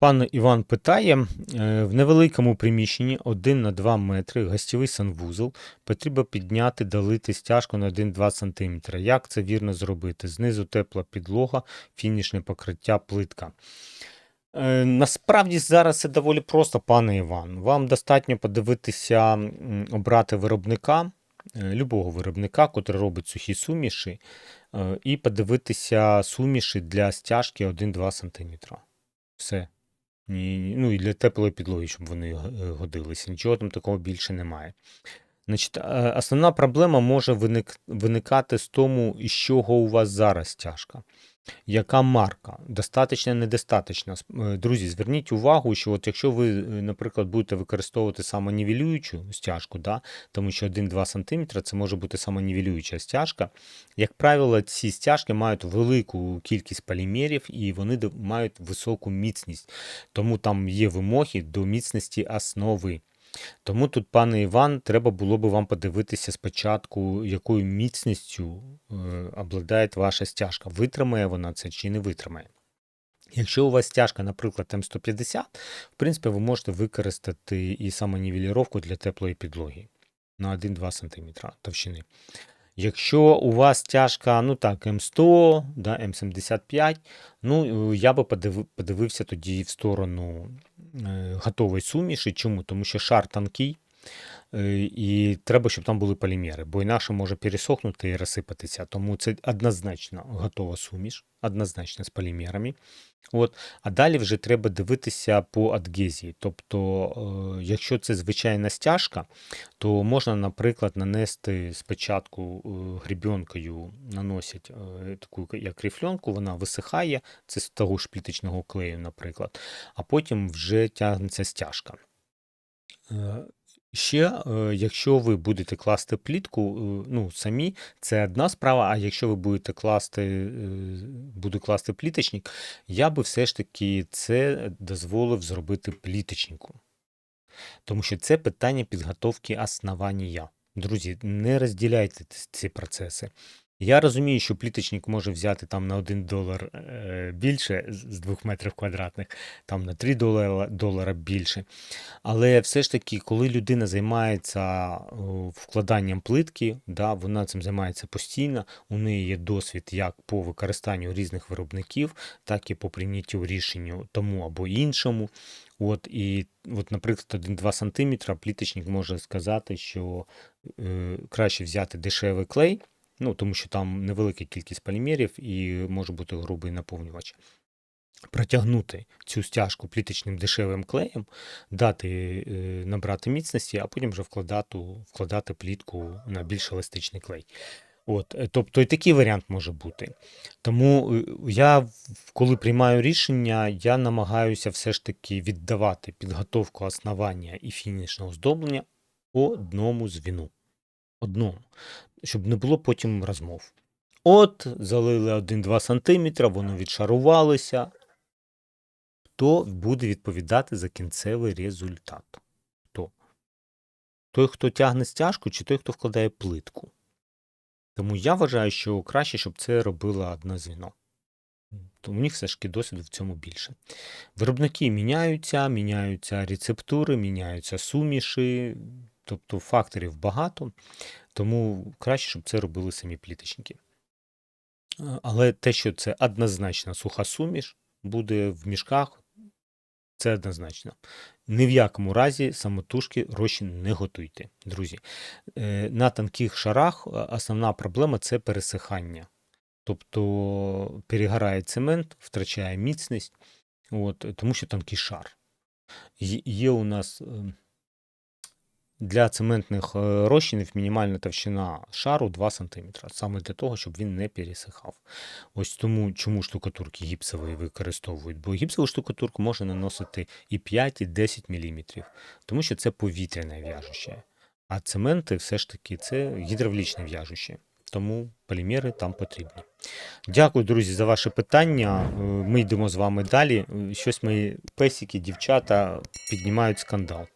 Пан Іван питає: е, в невеликому приміщенні 1 на 2 метри гостєвий санвузол потрібно підняти, долити стяжку на 1-2 см. Як це вірно зробити? Знизу тепла підлога, фінішне покриття, плитка. Е, Насправді зараз це доволі просто, пане Іван. Вам достатньо подивитися, обрати виробника, е, любого виробника, котрий робить сухі суміші, і подивитися суміші для стяжки 1-2 см. Все. Ні, ну і для теплої підлоги, щоб вони е, годилися. Нічого там такого більше немає. Значить, основна проблема може виник, виникати з тому, з чого у вас зараз стяжка. Яка марка? Достаточно, недостаточно. С- е, Друзі, зверніть увагу, що от якщо ви, е, наприклад, будете використовувати самонівелюючу стяжку, да, тому що 1-2 см це може бути самонівелююча стяжка. Як правило, ці стяжки мають велику кількість полімерів і вони мають високу міцність. Тому там є вимоги до міцності основи. Тому тут, пане Іван, треба було би вам подивитися спочатку, якою міцністю е, обладає ваша стяжка. Витримає вона це чи не витримає. Якщо у вас стяжка, наприклад, М150, в принципі, ви можете використати і самонівеліровку для теплої підлоги на 1-2 см товщини. Якщо у вас тяжка, ну так, М100, да, М75, ну е, я би подивився тоді в сторону готової суміші. Чому? Тому що шар тонкий, е, і треба, щоб там були полімери, бо інакше може пересохнути і розсипатися. Тому це однозначно готова суміш, однозначно з полімерами. От. А далі вже треба дивитися по адгезії. Тобто, е, якщо це звичайна стяжка, то можна, наприклад, нанести спочатку е, грібенкою наносять е, таку як рифльонку, вона висихає, це з того ж пліточного клею, наприклад, а потім вже тягнеться стяжка. Ще, е, якщо ви будете класти плітку, е, ну, самі, це одна справа, а якщо ви будете класти, е, класти пліточник, я би все ж таки це дозволив зробити пліточнику. Тому що це питання підготовки основання. Друзі, не розділяйте ці процеси. Я розумію, що пліточник може взяти там на 1 долар е, більше з з 2 метрів квадратних, там на 3 долара, долара більше. Але все ж таки, коли людина займається вкладанням плитки, да, вона цим займається постійно, у неї є досвід як по використанню різних виробників, так і по прийняттю рішенню тому або іншому. От, і, от, наприклад, 1-2 см пліточник може сказати, що е, краще взяти дешевий клей, ну, тому що там невелика кількість полімерів і може бути грубий наповнювач. Протягнути цю стяжку пліточним дешевим клеєм, дати е, набрати міцності, а потім вже вкладати, вкладати плітку на більш еластичний клей. От, е, тобто і такий варіант може бути. Тому е, я, коли приймаю рішення, я намагаюся все ж таки віддавати підготовку основання і фінішного оздоблення одному звіну. Одному, щоб не було потім розмов. От, залили 1-2 см, воно відшарувалося. Хто буде відповідати за кінцевий результат? Хто? Той, хто тягне стяжку, чи той, хто вкладає плитку? Тому я вважаю, що краще, щоб це робила одне звіно. У них все ж досвіду в цьому більше. Виробники міняються, міняються рецептури, міняються суміші, тобто факторів багато, тому краще, щоб це робили самі пліточники. Але те, що це однозначно суха суміш, буде в мішках, це однозначно. Ні в якому разі самотужки розчин не готуйте, друзі. Е, На тонких шарах основна проблема це пересихання. Тобто перегорає цемент, втрачає міцність, от, тому що тонкий шар. Є у нас е, для цементних е, розчинів мінімальна товщина шару 2 см, саме для того, щоб він не пересихав. Ось тому, чому штукатурки гіпсові використовують, бо гіпсову штукатурку можна наносити і 5, і 10 мм, тому що це повітряне в'яжуще. А цементи все ж таки це гідравлічне в'яжуще. Тому полімери там потрібні. Дякую, друзі, за ваше питання. Е, Ми йдемо з вами далі. Е, Щось мої песики, дівчата піднімають скандал.